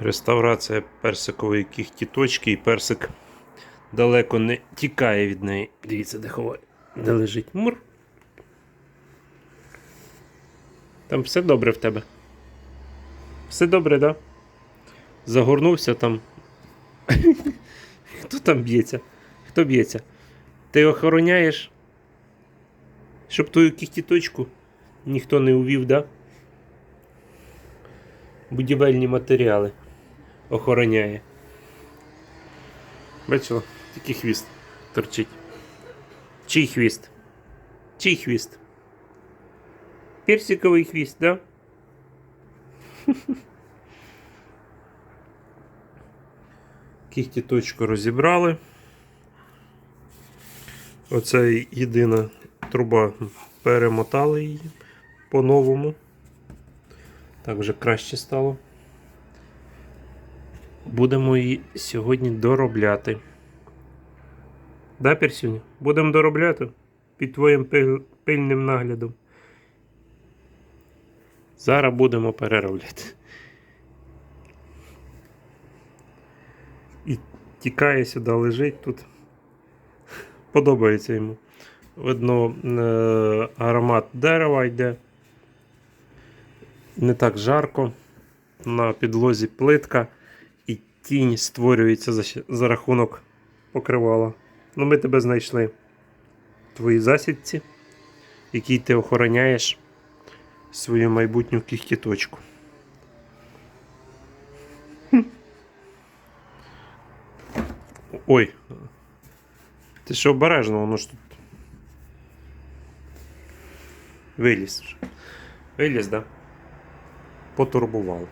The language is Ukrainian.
Реставрація персикової кіхтіточки і персик далеко не тікає від неї. Дивіться, де ховає. Де лежить мур. Там все добре в тебе. Все добре, да? Загорнувся там. Хто там б'ється? Хто б'ється? Ти охороняєш, щоб твою кіхтіточку ніхто не увів, да? Будівельні матеріали охороняє. Бачила, тільки хвіст торчить. Чий хвіст? Чий хвіст? Персиковий хвіст, да? Кіхті точку розібрали. Оце єдина труба. Перемотали її по-новому. Так вже краще стало. Будемо її сьогодні доробляти. Да, Персюня? Будемо доробляти під твоїм пильним наглядом. Зараз будемо переробляти. І тікає сюди, лежить тут. Подобається йому. Видно, е, аромат дерева йде. Не так жарко. На підлозі плитка тінь створюється за, за рахунок покривала. Ну, ми тебе знайшли в твоїй засідці, якій ти охороняєш свою майбутню кіхтіточку. Ой. Ти що обережно, воно ж тут. Виліз. Виліз, да? Потурбував.